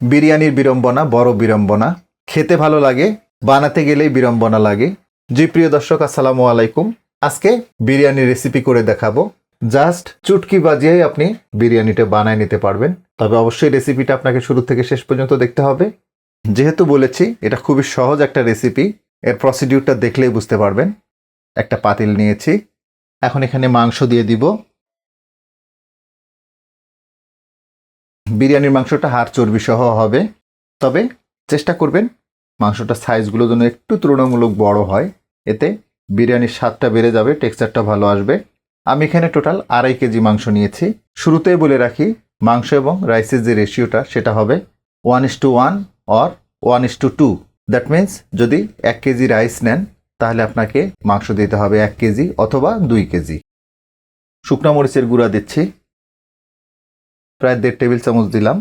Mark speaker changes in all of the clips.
Speaker 1: বিরিয়ানির বিড়ম্বনা, বড় বিড়ম্বনা, খেতে ভালো লাগে, বানাতে গেলেই বিড়ম্বনা লাগে। জি, প্রিয় দর্শক, আসসালামু আলাইকুম। আজকে বিরিয়ানি রেসিপি করে দেখাবো। জাস্ট চুটকি বাজিয়েই আপনি বিরিয়ানিটা বানায় নিতে পারবেন। তবে অবশ্যই রেসিপিটা আপনাকে শুরু থেকে শেষ পর্যন্ত দেখতে হবে। যেহেতু বলেছি, এটা খুবই সহজ একটা রেসিপি এর প্রসিডিউরটা দেখলেই বুঝতে পারবেন। একটা পাতিল নিয়েছি। এখন এখানে মাংস দিয়ে দিব। বিরিয়ানির মাংসটা হাড় চর্বি সহ হবে। তবে চেষ্টা করবেন মাংসটার সাইজগুলো যেন একটু তুলনামূলক বড় হয়। এতে বিরিয়ানির স্বাদটা বেড়ে যাবে, টেক্সচারটা ভালো আসবে। আমি এখানে টোটাল আড়াই কেজি মাংস নিয়েছি। শুরুতেই বলে রাখি, মাংস এবং রাইসের যে রেশিওটা সেটা হবে one is to one or one is to two that means যদি এক কেজি রাইস নেন, তাহলে আপনাকে মাংস দিতে হবে এক কেজি অথবা দুই কেজি। শুকনো মরিচের গুঁড়া দিচ্ছি। প্রায় দেড় টেবিল চামচ দিলাম।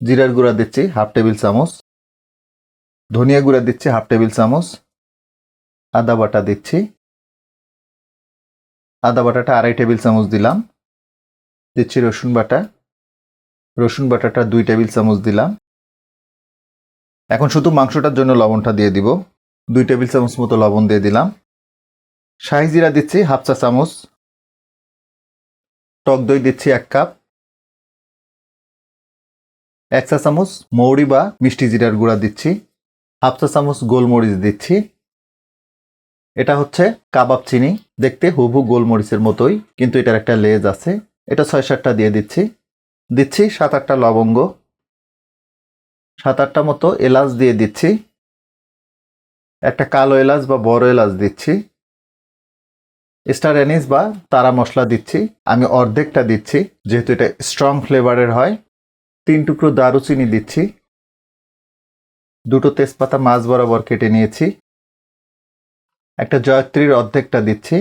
Speaker 1: জিরার গুঁড়া দিচ্ছি হাফ টেবিল চামচ। ধনিয়া গুঁড়া দিচ্ছি হাফ টেবিল চামচ। আদা বাটা দিচ্ছি। আদা বাটাটা আড়াই টেবিল চামচ দিলাম। দিচ্ছি রসুন বাটা। রসুন বাটাটা দুই টেবিল চামচ দিলাম। এখন শুধু মাংসটার জন্য লবণটা দিয়ে দিব। দুই টেবিল চামচ মতো লবণ দিয়ে দিলাম। শাহি জিরা দিচ্ছি হাফ চা চামচ। টক দই দিচ্ছি এক কাপ। এক চা চামচ মৌরি বা মিষ্টি জিরার গুঁড়া দিচ্ছি। হাফ চা চামচ গোলমরিচ দিচ্ছি। এটা হচ্ছে কাবাব চিনি। দেখতে হুবহু গোলমরিচের মতোই, কিন্তু এটার একটা লেজ আছে। এটা ছয় সাতটা দিয়ে দিচ্ছি। দিচ্ছি সাত আটটা লবঙ্গ। সাত আটটা মতো এলাচ দিয়ে দিচ্ছি। একটা কালো এলাচ বা বড় এলাচ দিচ্ছি। স্টার অ্যানিস বা তারা মশলা দিচ্ছি। আমি অর্ধেকটা দিচ্ছি, যেহেতু এটা স্ট্রং ফ্লেভারের হয়। তিন টুকরো দারুচিনি দিচ্ছি। দুটো তেজপাতা মাছ বরাবর কেটে নিয়েছি। একটা জয়ত্রীর অর্ধেকটা দিচ্ছি।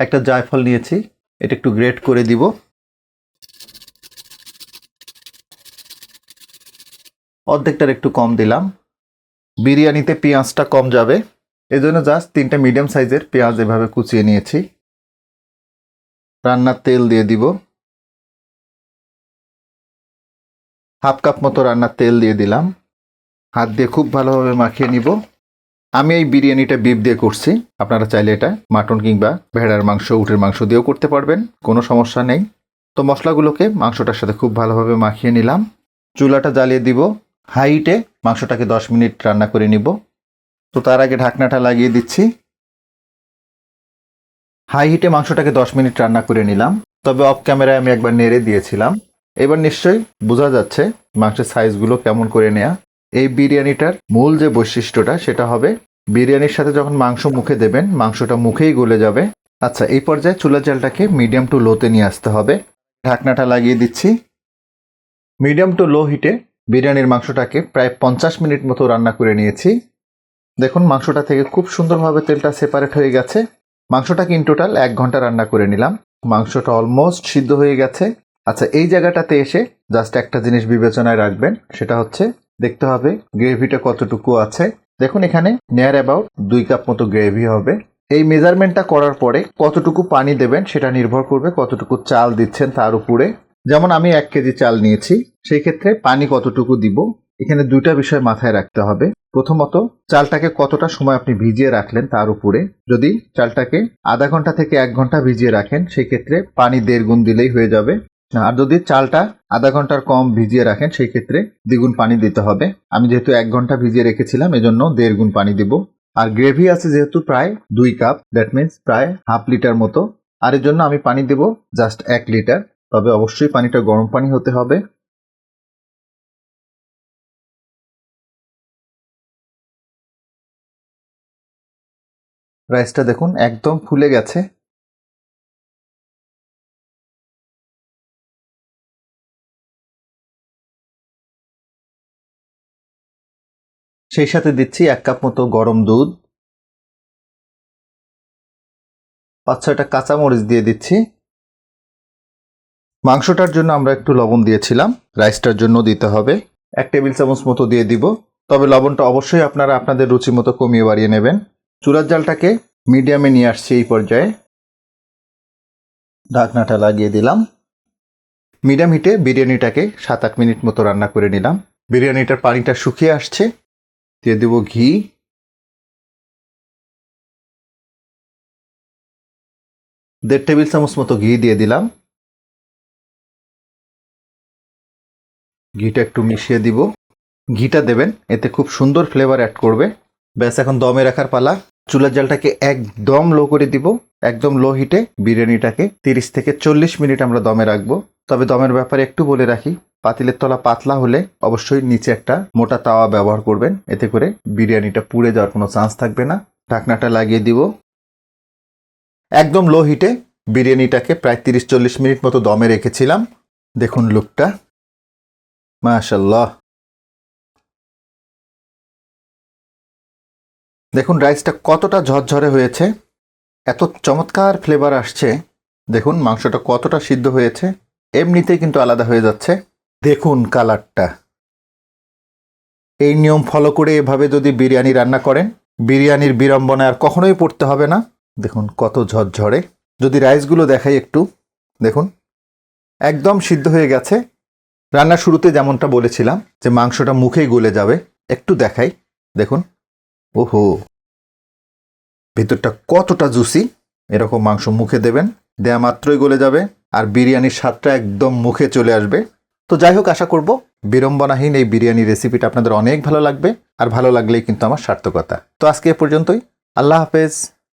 Speaker 1: একটা জায়ফল নিয়েছি। এটা একটু গ্রেট করে দিব। অর্ধেকটার একটু কম দিলাম। বিরিয়ানিতে পেঁয়াজটা কম যাবে। এই জন্য জাস্ট তিনটা মিডিয়াম সাইজের পেঁয়াজ এভাবে কুচিয়ে নিয়েছি। রান্নার তেল দিয়ে দিব। হাফ কাপ মতো রান্নার তেল দিয়ে দিলাম। হাত দিয়ে খুব ভালোভাবে মাখিয়ে নিব। আমি এই বিরিয়ানিটা বিফ দিয়ে করছি। আপনারা চাইলে এটা মাটন কিংবা ভেড়ার মাংস, উটের মাংস দিয়েও করতে পারবেন। কোনো সমস্যা নেই। তো মশলাগুলোকে মাংসটার সাথে খুব ভালোভাবে মাখিয়ে নিলাম। চুলাটা জ্বালিয়ে দিব। হাইটে মাংসটাকে দশ মিনিট রান্না করে নিব। তো তার আগে ঢাকনাটা লাগিয়ে দিচ্ছি। হাই হিটে মাংসটাকে দশ মিনিট রান্না করে নিলাম। তবে অফ ক্যামেরায় আমি একবার নেড়ে দিয়েছিলাম। এবার নিশ্চয়ই বোঝা যাচ্ছে মাংসের সাইজগুলো কেমন করে নেয়া। এই বিরিয়ানিটার মূল যে বৈশিষ্ট্যটা, সেটা হবে বিরিয়ানির সাথে যখন মাংস মুখে দেবেন, মাংসটা মুখেই গলে যাবে। আচ্ছা এই পর্যায়ে চুলার জালটাকে মিডিয়াম টু লোতে নিয়ে আসতে হবে। ঢাকনাটা লাগিয়ে দিচ্ছি। মিডিয়াম টু লো হিটে বিরিয়ানির মাংসটাকে প্রায় পঞ্চাশ মিনিট মতো রান্না করে নিয়েছি। দেখুন, মাংসটা থেকে খুব সুন্দরভাবে তেলটা সেপারেট হয়ে গেছে। মাংসটাকে ইন টোটাল এক ঘণ্টা রান্না করে নিলাম। মাংসটা অলমোস্ট সিদ্ধ হয়ে গেছে। আচ্ছা এই জায়গাটাতে এসে জাস্ট একটা জিনিস বিবেচনায় রাখবেন, সেটা হচ্ছে দেখতে হবে গ্রেভিটা কতটুকু আছে। দেখুন এখানে নিয়ার অ্যাবাউট দুই কাপ মতো গ্রেভি হবে। এই মেজারমেন্টটা করার পরে কতটুকু পানি দেবেন সেটা নির্ভর করবে কতটুকু চাল দিচ্ছেন তার উপরে। যেমন আমি এক কেজি চাল নিয়েছি, সেই ক্ষেত্রে পানি কতটুকু দিব, এখানে দুইটা বিষয় মাথায় রাখতে হবে। প্রথমত, চালটাকে কতটা সময় আপনি ভিজিয়ে রাখলেন তার উপরে। যদি চালটাকে আধা ঘণ্টা থেকে এক ঘণ্টা ভিজিয়ে রাখেন, সেই ক্ষেত্রে পানি দেড় গুণ দিলেই হয়ে যাবে। আর যদি চালটা আধা ঘণ্টার কম ভিজিয়ে রাখেন, সেই ক্ষেত্রে দ্বিগুণ পানি দিতে হবে। আমি যেহেতু এক ঘণ্টা ভিজিয়ে রেখেছিলাম, এজন্য দেড় গুণ পানি দিব। আর গ্রেভি আছে যেহেতু প্রায় দুই কাপ দ্যাট মিন্স প্রায় হাফ লিটার মতো। আর এর জন্য আমি পানি দেব জাস্ট এক লিটার। তবে অবশ্যই পানিটা গরম পানি হতে হবে। রাইসটা দেখুন, একদম ফুলে গেছে। সেই সাথে দিচ্ছি এক কাপ মতো গরম দুধ। পাঁচ, ছয়টা কাঁচামরিচ দিয়ে দিচ্ছি। মাংসটার জন্য আমরা একটু লবণ দিয়েছিলাম। রাইসটার জন্য দিতে হবে। এক টেবিল চামচ মতো দিয়ে দিব। তবে লবণটা অবশ্যই আপনারা আপনাদের রুচি মতো কমিয়ে বাড়িয়ে নেবেন। চুলার জালটাকে মিডিয়ামে নিয়ে আসছি এই পর্যায়ে। ঢাকনাটা লাগিয়ে দিলাম। মিডিয়াম হিটে বিরিয়ানিটাকে সাত, আট মিনিট মতো রান্না করে নিলাম। বিরিয়ানিটার পানিটা শুকিয়ে আসছে। দিয়ে দেবো ঘি। দেড় টেবিল চামচ মতো ঘি দিয়ে দিলাম। ঘিটা একটু মিশিয়ে দিব। ঘিটা দেবেন, এতে খুব সুন্দর ফ্লেভার অ্যাড করবে। ব্যাস, এখন দমে রাখার পালা। চুলার জালটাকে একদম লো করে দিব, একদম লো হিটে বিরিয়ানিটাকে তিরিশ থেকে চল্লিশ মিনিট আমরা দমে রাখব। তবে দমের ব্যাপারে একটু বলে রাখি, পাতিলের তলা পাতলা হলে অবশ্যই নিচে একটা মোটা তাওয়া ব্যবহার করবেন, এতে করে বিরিয়ানিটা পুড়ে যাওয়ার কোনো চান্স থাকবে না। ঢাকনাটা লাগিয়ে দিব। একদম লো হিটে বিরিয়ানিটাকে প্রায় তিরিশ চল্লিশ মিনিট মতো দমে রেখেছিলাম। দেখুন লুকটা মাশাল্লাহ দেখুন রাইসটা কতটা ঝরঝরে হয়েছে, এত চমৎকার ফ্লেভার আসছে। দেখুন, মাংসটা কতটা সিদ্ধ হয়েছে, এমনিতেই কিন্তু আলাদা হয়ে যাচ্ছে। দেখুন কালারটা এই নিয়ম ফলো করে এভাবে যদি বিরিয়ানি রান্না করেন, বিরিয়ানির বিড়ম্বনা আর কখনোই পড়তে হবে না। দেখুন, কত ঝরঝরে। যদি রাইসগুলো দেখাই একটু, দেখুন, একদম সিদ্ধ হয়ে গেছে। রান্নার শুরুতে যেমনটা বলেছিলাম, যে মাংসটা মুখেই গলে যাবে। একটু দেখাই, দেখুন। ওহো। ভিতরটা কতটা জুসি? এরকম মাংস মুখে দেবেন, দেয়া মাত্রই গলে যাবে, আর বিরিয়ানির স্বাদটা একদম মুখে চলে আসবে। তো যাই হোক, আশা করব বিড়ম্বনাহীন এই বিরিয়ানি রেসিপিটা আপনাদের অনেক ভালো লাগবে, আর ভালো লাগলেই কিন্তু আমার সার্থকতা। তো আজকে এ পর্যন্তই। আল্লাহ হাফেজ।